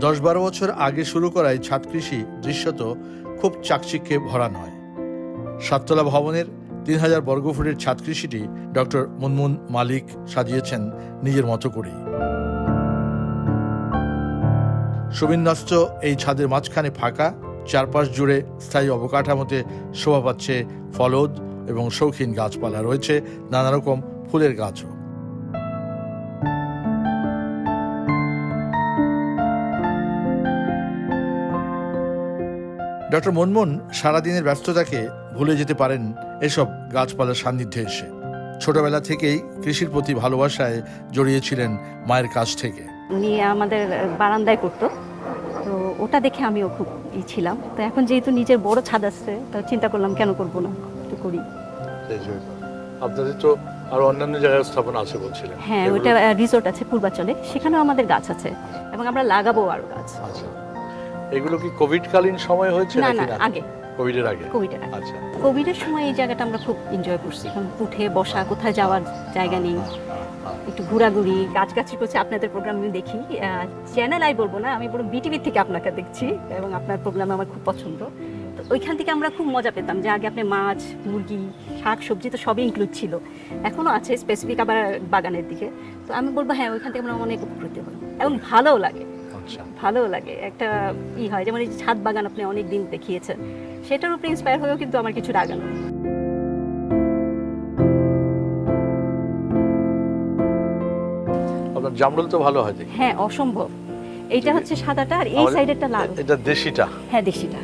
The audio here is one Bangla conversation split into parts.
দশ বারো বছর আগে শুরু করা এই ছাদ কৃষি দৃশ্যত খুব চাকচিক্যে ভরা নয়। সাততলা ভবনের তিন হাজার বর্গফুটের ছাদ কৃষিটি ডক্টর মুনমুন মালিক সাজিয়েছেন নিজের মতো করেই। সুবিন্যস্ত এই ছাদের মাঝখানে ফাঁকা, চারপাশ জুড়ে স্থায়ী অবকাঠামোতে শোভা পাচ্ছে ফলদ এবং শৌখিন গাছপালা, রয়েছে নানা রকম ফুলের গাছও। ডক্টর মনমোহন সারাদিনের ব্যস্ততাকে ভুলে যেতে পারেন এসব গাছপালার সান্নিধ্যে এসে। ছোটবেলা থেকেই কৃষির প্রতি ভালোবাসায় জড়িয়েছিলেন মায়ের কাছ থেকে। উনি আমাদের বারান্দায় করতো। তো ওটা দেখে আমিও খুব ই ছিলাম। তো এখন যেহেতু নিজের বড় ছাদ আছে তো চিন্তা করলাম কেন করব না? একটু করি। আপনাদের তো আরও অন্যান্য জায়গায় স্থাপনা আছে বলছিলেন। হ্যাঁ ওইটা রিসোর্ট আছে পূর্বাচলে। সেখানেও আমাদের গাছ আছে। এবং আমরা লাগাবো আরও গাছ। আচ্ছা। এগুলো কি কোভিড কালীন সময় হয়েছে না না আগে। কোভিডের আগে? কোভিডের আগে। আচ্ছা। কোভিডের সময় এই জায়গাটা আমরা খুব এনজয় করছি। এখন উঠে বসা কোথায় যাওয়ার জায়গা নেই। একটু ঘোরাঘুরি গাছগাছি করছে। আপনাদের প্রোগ্রাম আমি দেখি। চ্যানেল আই বলব না আমি বড় বিটিভির থেকে আপনাকে দেখছি এবং আপনার প্রোগ্রাম আমার খুব পছন্দ। তো ওইখান থেকে আমরা খুব মজা পেতাম। যে আগে আপনি মাছ মুরগি শাক সবজি তো সবই ইনক্লুড ছিল। এখনও আছে স্পেসিফিক আবার বাগানের দিকে। তো আমি বলব হ্যাঁ ওইখান থেকে আমরা অনেক উপকৃত হই এবং ভালোও লাগে। আচ্ছা। ভালোও লাগে। একটা ই হয় যেমন এই ছাদ বাগান আপনি অনেক দিন দেখিয়েছেন সেটার উপরে ইন্সপায়ার হয়েও কিন্তু আমার কিছু লাগানো আপনার জামরুল তো ভালো হয় দেখি। হ্যাঁ অসম্ভব। এইটা হচ্ছে সাদাটা আর এই সাইডেরটা লাল। এটা দেশিটা। হ্যাঁ দেশিটা।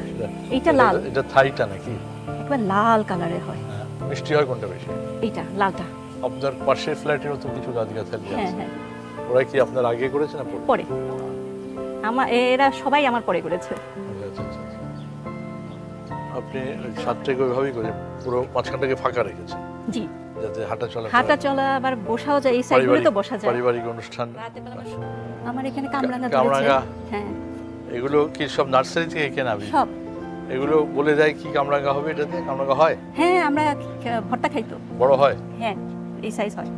এইটা লাল। এটা থাইটা নাকি? একবার লাল কালারের হয়। হ্যাঁ। মিষ্টি হয় কোনটা বেশি? এইটা লালটা। আপনার পাশের ফ্ল্যাটেরও তো কিছু গাছ গাছালি হ্যাঁ আছে হ্যাঁ। ওরা কি আপনার আগে করেছে না পরে। আমার এরা সবাই আমার পরে করেছে। আচ্ছা, আচ্ছা, আচ্ছা। আপনি ছাদটাকে ওইভাবেই করে পুরো মাঝখানটাকে ফাঁকা রেখেছেন। জি। যাতে হাঁটা চলা হাঁটা চলা আবার বসাও যায় এই সাইডগুলো তো বসা যায়। পারিবারিক অনুষ্ঠান। আমার এখানে কামরাঙ্গা কামরাঙা। হ্যাঁ। এগুলো কি সব নার্সারি থেকে কেনা সব। এগুলো বলে দেয় কি কামরাঙ্গা হবে এটাতে কামরাঙ্গা হয়? হ্যাঁ আমরা ভর্তা খাইতো বড় হয়? হ্যাঁ এই সাইজ হয়।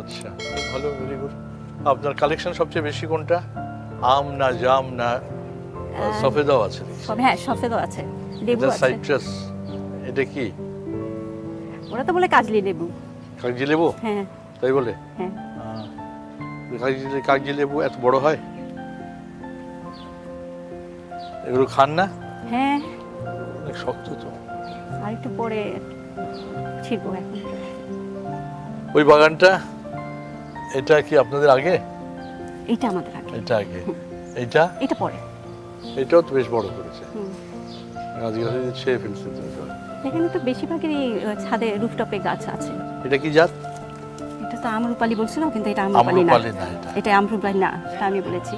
আচ্ছা ভালো ভেরি গুড আপনার কালেকশন সবচেয়ে বেশি কোনটা? আম না জাম না সফেদাও আছে সব হ্যাঁ সফেদও আছে। লেবু আছে। সাইট্রাস এটা কি? ওরা তো বলে কাজলি লেবু। কাগজি লেবু? হ্যাঁ। তাই বলে? হ্যাঁ। কাগজি লেবু এত বড় হয়? এগুলো খান না? হ্যাঁ। অনেক শক্ত তো। আর একটু পরে ঠিক এখন। ওই বাগানটা? এটা কি আপনাদের আগে? এটা আমাদের আগে। এটা আগে। এটা এটা পরে। এটাও তো বেশ বড় করেছে। ছেয়ে ফেলছে এখানে তো বেশিরভাগই আহ, ছাদে রুফটপে গাছ আছে। এটা কি জাত? এটা তো আমরুপালি বলছিলাম কিন্তু এটা আমরুপালি না। না এটা। এটা আমরুপালি না সেটা আমি বলেছি।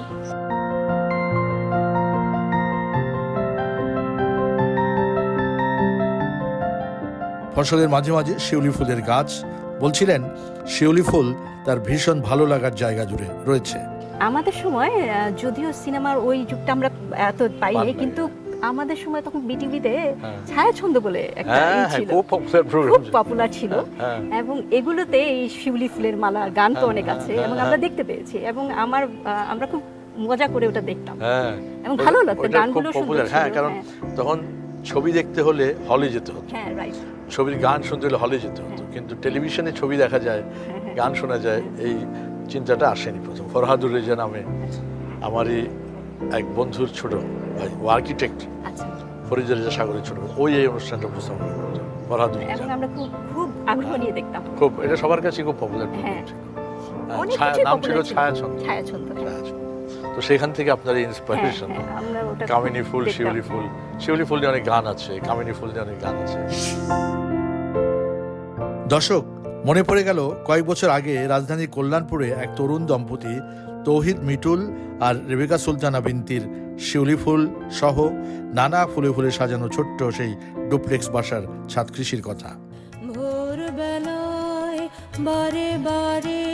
ফসলের মাঝে মাঝে শিউলি ফুলের গাছ বলছিলেন শিউলি ফুল তার ভীষণ ভালো লাগার জায়গা জুড়ে রয়েছে। আমাদের সময় যদিও সিনেমার ওই যুগটা আমরা এত পাইনি নাই। কিন্তু আমাদের সময় তখন বিটিভিতে হ্যাঁ। ছায়াছন্দ বলে একটা হ্যাঁ হ্যাঁ ছিল। খুব পপুলার ছিল। এবং এগুলোতে এই শিউলি ফুলের মালা গান তো অনেক আছে এবং। আমরা দেখতে পেয়েছি এবং আমার আহ, আমরা খুব মজা করে ওটা দেখতাম। হ্যাঁ। এবং ভালো লাগতো গানগুলো সুন্দর হ্যাঁ কারণ তখন ছবি দেখতে হলে হলে যেতে হতো। হ্যাঁ রাইট ছবির গান শুনতে হলে হলে যেতে হতো কিন্তু টেলিভিশনে ছবি দেখা যায় গান শোনা যায় এই চিন্তাটা আসেনি প্রথম ফরহাদুর রেজা নামে আমারই এক বন্ধুর ছোট ভাই ও আর্কিটেক্ট আচ্ছা ফরিদুর রেজা সাগরের ছোট। ওই এই অনুষ্ঠানটা উপস্থাপন করতো ফরহাদুর রেজা খুব খুব আগ্রহ নিয়ে দেখতাম খুব এটা সবার কাছে খুব পপুলার হ্যাঁ। ছায়া নাম ছিল। ছায়াছন্দ। ছায়াছন্দ তো সেখান থেকে আপনার হ্যাঁ, ইন্সপিরেশন হ্যাঁ, খুব কামিনী ফুল শিউলি ফুল। শিউলি ফুল নিয়ে অনেক গান আছে কামিনী ফুল নিয়ে অনেক গান আছে। দর্শক মনে পড়ে গেল কয়েক বছর আগে রাজধানীর কল্যাণপুরে এক তরুণ দম্পতি তৌহিদ মিটুল আর রেবেকা সুলতানা বিনতির শিউলি ফুল সহ নানা ফুলে ফুলে সাজানো ছোট্ট সেই ডুপ্লেক্স বাসার ছাদ কৃষির কথা। ভোরবেলায় বারে বারে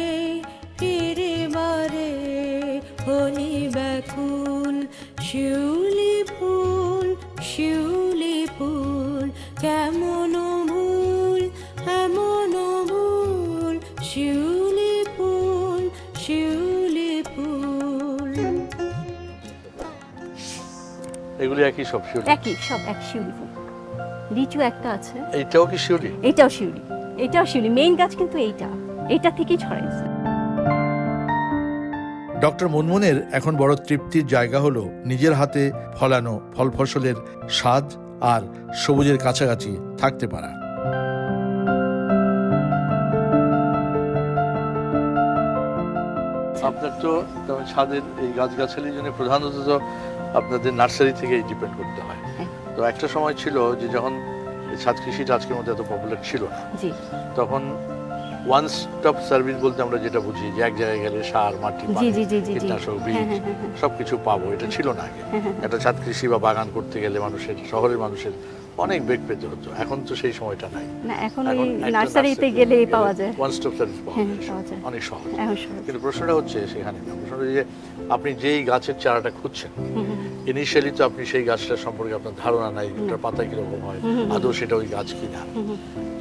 শিউলি ফুল শিউলি ফুল কেমন ভুল এমন ভুল শিউলি ফুল শিউলি ফুল। এগুলি একই সব শিউলি? একই সব এক শিউলি ফুল। লিচু একটা আছে। এটাও কি শিউলি? এটাও শিউলি। এটাও শিউলি। মেইন গাছ কিন্তু এইটা। এটা থেকেই ছড়াইছে। ডক্টর মুনমুনের এখন বড় তৃপ্তির জায়গা হলো নিজের হাতে ফলানো ফল ফসলের স্বাদ আর সবুজের কাছাকাছি থাকতে পারা। আপনার তো ছাদের এই গাছগাছালির জন্য প্রধানত তো আপনাদের নার্সারি থেকেই ডিপেন্ড করতে হয়। হ্যাঁ। তো একটা সময় ছিল যে যখন এই ছাদ কৃষিটা আজকের মধ্যে এত পপুলার ছিল না। তখন ওয়ান স্টপ সার্ভিস বলতে আমরা যেটা বুঝি যে এক জায়গায় গেলে সার মাটি কীটনাশক বীজ হ্যাঁ হ্যাঁ হ্যাঁ। সবকিছু পাবো। এটা ছিল না আগে। একটা ছাদ কৃষি বা বাগান করতে গেলে মানুষের শহরের মানুষের অনেক বেগ পেতে হতো। এখন তো সেই সময়টা নাই। এখন নার্সারিতে গেলেই পাওয়া যায়। ওয়ান স্টপ সার্ভিস পাওয়া যায়। অনেক সহজ। কিন্তু প্রশ্নটা হচ্ছে সেখানে প্রশ্নটা যে আপনি যেই গাছের চারাটা খুঁজছেন ইনিশিয়ালি তো আপনি সেই গাছটার সম্পর্কে আপনার ধারণা নাই ওটার পাতা কীরকম হয় আদৌ সেটা ওই গাছ কিনা।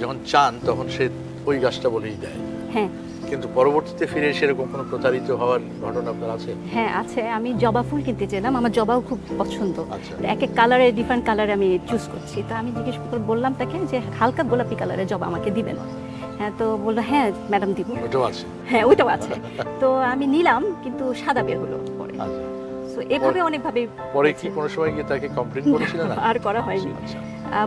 যখন চান তখন সে ওই গাছটা বলেই দেয়। হ্যাঁ। কিন্তু পরবর্তীতে ফিরে এসে এরকম কোনো প্রতারিত হওয়ার ঘটনা আপনার আছে? হ্যাঁ আছে। আমি জবা ফুল কিনতে চেলাম আমার জবাও খুব পছন্দ। আচ্ছা। এক এক কালারে ডিফারেন্ট কালারে আমি চুজ করছি। তা আমি জিজ্ঞেস করে বললাম তাকে যে হালকা গোলাপি কালারের জবা আমাকে দিবেন হ্যাঁ তো বলল হ্যাঁ ম্যাডাম দিব। ওটাও আছে। হ্যাঁ ওইটাও আছে। তো আমি নিলাম কিন্তু সাদা বের হলো পরে। আচ্ছা তো এভাবে অনেকভাবে পরে কি কোনো সময় গিয়ে তাকে কমপ্লেন করেছিলেন না? আর করা হয়নি। আচ্ছা।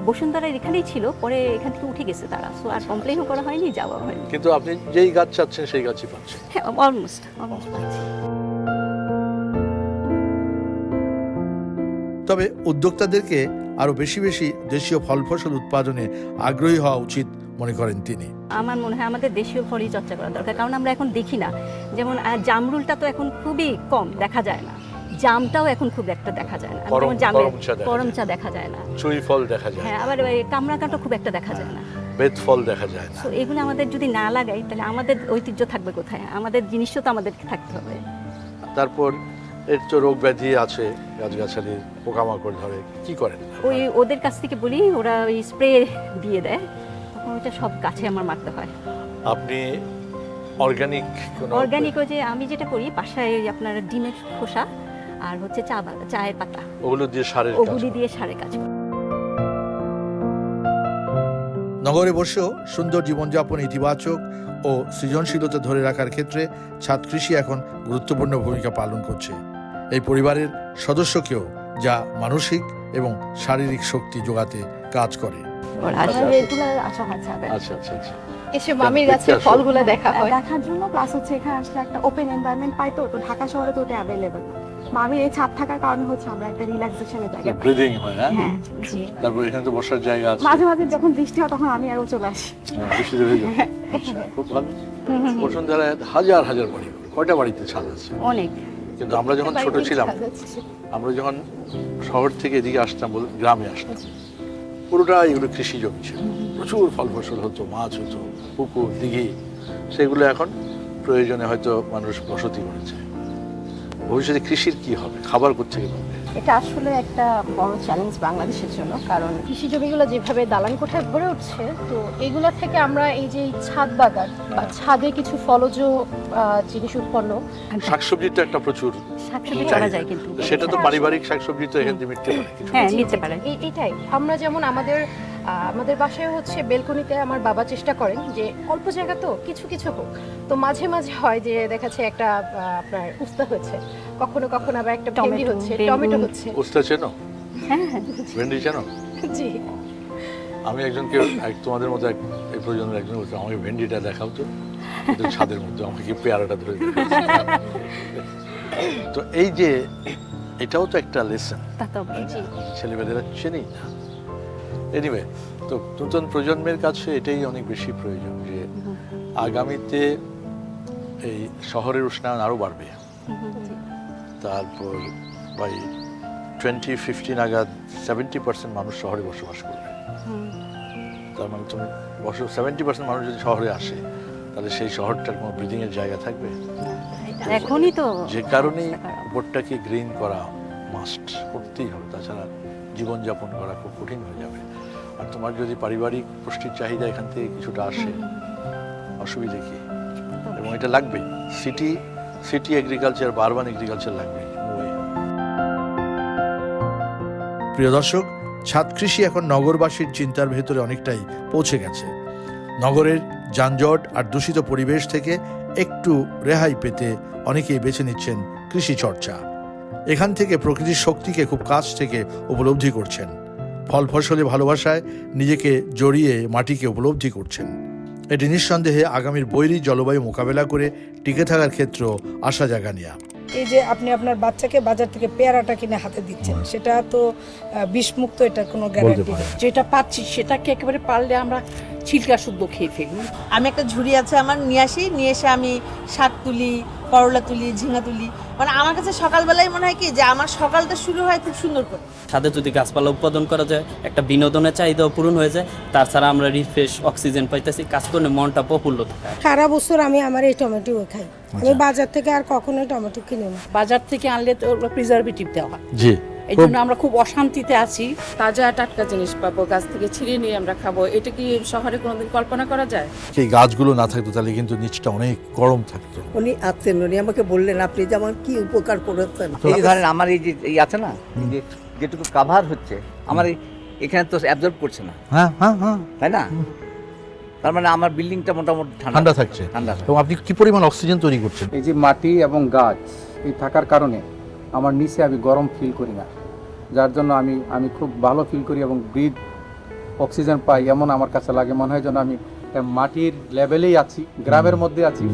বসুন্ধরা এখানেই ছিল পরে এখান থেকে উঠে গেছে তারা। সো আর কমপ্লেনও করা হয়নি যাওয়া হয়নি। কিন্তু আপনি যেই গাছ চাচ্ছেন সেই গাছই পাচ্ছেন। হ্যাঁ অলমোস্ট অলমোস্ট পাচ্ছি। তবে উদ্যোক্তাদেরকে আরও বেশি বেশি দেশীয় ফল ফসল উৎপাদনে আগ্রহী হওয়া উচিত মনে করেন তিনি। আমার মনে হয় আমাদের দেশীয় ফলই চর্চা করা দরকার কারণ আমরা এখন দেখি না। যেমন জামরুলটা তো এখন খুবই কম দেখা যায় না। জামটাও এখন খুব একটা দেখা যায় না। জামের দেখা যায়। দেখা যায় না। চুই ফল দেখা যায়। হ্যাঁ আবার ওই কামরাকাটা খুব একটা দেখা যায় না। বেত ফল দেখা যায় না। তো এগুলো আমাদের যদি না লাগাই তাহলে আমাদের ঐতিহ্য থাকবে কোথায়? আমাদের জিনিসও তো আমাদেরকে থাকতে হবে। তারপর এর তো রোগ ব্যাধি আছে গাছগাছালি পোকামাকড় ধরে। কি করেন? ওই ওদের কাছ থেকে বলি ওরা ওই স্প্রে দিয়ে দেয়। তখন ওইটা সব গাছে আমার মারতে হয়। আপনি অর্গানিক অর্গানিক ওই যে আমি যেটা করি বাসায় আপনার ডিমের খোসা আর হচ্ছে চা চায়ের পাতা। ওগুলো দিয়ে সারের ওগুলি দিয়ে সারে কাজ করি নগরে বসেও সুন্দর জীবনযাপন ইতিবাচক ও সৃজনশীলতা ধরে রাখার ক্ষেত্রে ছাদ কৃষি এখন গুরুত্বপূর্ণ ভূমিকা পালন করছে। এই পরিবারের সদস্যকেও যা মানসিক এবং শারীরিক শক্তি যোগাতে কাজ করে। আচ্ছা। আচ্ছা। আচ্ছা এসে মামির গাছের ফলগুলো দেখা হয়। দেখার জন্য প্লাস হচ্ছে এখানে আসলে একটা ওপেন এনভায়রনমেন্ট পাই তো তো ঢাকা শহরে তো ওটা অ্যাভেলেবল না। মামির এই ছাদ থাকার কারণে হচ্ছে আমরা একটা রিল্যাক্সেশনের জায়গা ব্রিদিং হয় হ্যাঁ? হ্যাঁ জি। তারপর এখানে তো বসার জায়গা আছে। মাঝে মাঝে যখন বৃষ্টি হয় তখন আমি আরও চলে আসি। হ্যাঁ, বৃষ্টিতে ভেজে। আচ্ছা, খুব ভালো। বসুন্ধরায় হাজার হাজার বাড়ি কয়টা বাড়িতে ছাদ আছে? অনেক। কিন্তু আমরা যখন ছোট ছিলাম আমরা যখন শহর থেকে এদিকে আসতাম বল- গ্রামে আসতাম পুরোটা এগুলো কৃষি জমি ছিল। প্রচুর ফল ফসল হতো মাছ হতো পুকুর দিঘি সেগুলো এখন প্রয়োজনে হয়তো মানুষ বসতি করেছে। ভবিষ্যতে কৃষির কি হবে? খাবার পাবে? এটা আসলে একটা বড় চ্যালেঞ্জ বাংলাদেশের জন্য কারণ কৃষি জমিগুলো যেভাবে দালান কোঠায় ভরে উঠছে তো এগুলা থেকে আমরা এই যে ছাদ বাগান বা ছাদে কিছু ফলজ জিনিস উৎপন্ন। শাকসবজি তো একটা প্রচুর শাকসবজি করা যায় কিন্তু। সেটা তো পারিবারিক শাকসবজি তো এখান থেকে মিটতে পারে হ্যাঁ নিতে পারে। এটাই। আমরা যেমন আমাদের আমাদের বাসায় হচ্ছে বেলকনিতে আমার বাবা চেষ্টা করেন যে অল্প জায়গা তো কিছু কিছু হোক। তো মাঝে মাঝে হয় যে দেখাচ্ছে একটা আপনার উস্তা হয়েছে কখনো কখনো আবার একটা ভেন্ডি টমেটো, হচ্ছে টমেটো হচ্ছে। উস্তা চেনো? হ্যাঁ হ্যাঁ। ভেন্ডি চেনো? জি। আমি একজনকে এক- তোমাদের মতো এক এই প্রজন্মের একজন বলছে আমাকে ভেন্ডিটা দেখাও তো। ওদের ছাদের মধ্যে আমাকে পেয়ারাটা ধরে তো এই যে এটাও তো একটা লেসন তা তো অবশ্যই। ছেলেমেয়েরা চেনেই না। এনিওয়ে তো নতুন প্রজন্মের কাছে এটাই অনেক বেশি প্রয়োজন যে আগামীতে এই শহরের উষ্ণায়ন আরও বাড়বে। তারপর বাই টোয়েন্টি ফিফটি নাগাদ সেভেন্টি পার্সেন্ট মানুষ শহরে বসবাস করবে। তার মানে তুমি বসো সেভেন্টি পার্সেন্ট মানুষ যদি শহরে আসে তাহলে সেই শহরটার কোনো ব্রিদিং এর জায়গা থাকবে। এখনই তো যে কারণেই চেষ্টা করা। উপরটাকে গ্রিন করা মাস্ট করতেই হবে। তাছাড়া জীবনযাপন করা খুব কঠিন হয়ে যাবে। আর তোমার যদি পারিবারিক পুষ্টির চাহিদা এখান থেকে কিছুটা আসে অসুবিধে কি? এবং এটা লাগবে? সিটি সিটি এগ্রিকালচার বা আরবান এগ্রিকালচার লাগবে প্রিয় দর্শক ছাদ কৃষি এখন নগরবাসীর চিন্তার ভেতরে অনেকটাই পৌঁছে গেছে। নগরের যানজট আর দূষিত পরিবেশ থেকে একটু রেহাই পেতে অনেকেই বেছে নিচ্ছেন কৃষি চর্চা। এখান থেকে প্রকৃতির শক্তিকে খুব কাছ থেকে উপলব্ধি করছেন। ফল ফসলে ভালোবাসায় নিজেকে জড়িয়ে মাটিকে উপলব্ধি করছেন। এটি নিঃসন্দেহে আগামীর বৈরী জলবায়ু মোকাবেলা করে টিকে থাকার ক্ষেত্র আশা জাগা নেয়া এই যে আপনি আপনার বাচ্চাকে বাজার থেকে পেয়ারাটা কিনে হাতে দিচ্ছেন সেটা তো বিষমুক্ত এটা কোনো গ্যারান্টি যেটা পাচ্ছি সেটাকে একেবারে পারলে আমরা ছিলকা শুদ্ধ খেয়ে ফেলি। আমি একটা ঝুড়ি আছে আমার নিয়ে আসি নিয়ে এসে আমি শাক তুলি করলা তুলি ঝিঙা তুলি। মানে আমার কাছে সকালবেলায় মনে হয় কি যে আমার সকালটা শুরু হয় খুব সুন্দর করে। সাথে যদি গাছপালা উৎপাদন করা যায় একটা বিনোদনের চাহিদাও পূরণ হয়ে যায় তাছাড়া আমরা রিফ্রেশ অক্সিজেন পাইতেছি কাজ করলে মনটা প্রফুল্ল থাকে। সারা বছর আমি আমার এই টমেটো খাই। আমি বাজার থেকে আর কখনোই টমেটো কিনি না। বাজার থেকে আনলে তো প্রিজারভেটিভ দেওয়া হয়। জি। এই জন্য আমরা খুব অশান্তিতে আছি। তাজা টাটকা জিনিস পাবো গাছ থেকে ছিঁড়ে নিয়ে আমরা খাব। এটা কি শহরে কোনোদিন কল্পনা করা যায়? সেই গাছগুলো না থাকতো তাহলে কিন্তু নিচটা অনেক গরম থাকতো। উনি আছেন উনি আমাকে বললেন আপনি যে আমার কি উপকার করেছেন? এই ধরেন আমার এই যে এই আছে না যে যেটুকু কাভার হচ্ছে আমার এই- এখানে তো অ্যাবজর্ব করছে না। হ্যাঁ হ্যাঁ হ্যাঁ। তাই না? তার মানে আমার বিল্ডিংটা মোটামুটি ঠান্ডা। ঠান্ডা থাকছে। ঠান্ডা। এবং আপনি কি পরিমাণ অক্সিজেন তৈরি করছেন? এই যে মাটি এবং গাছ এই থাকার কারণে আমার নিচে আমি গরম ফিল করি না। যার জন্য আমি আমি খুব ভালো ফিল করি এবং ব্রিদ অক্সিজেন পাই এমন আমার কাছে লাগে। মনে হয় যেন আমি মাটির লেভেলেই আছি গ্রামের মধ্যে আছি।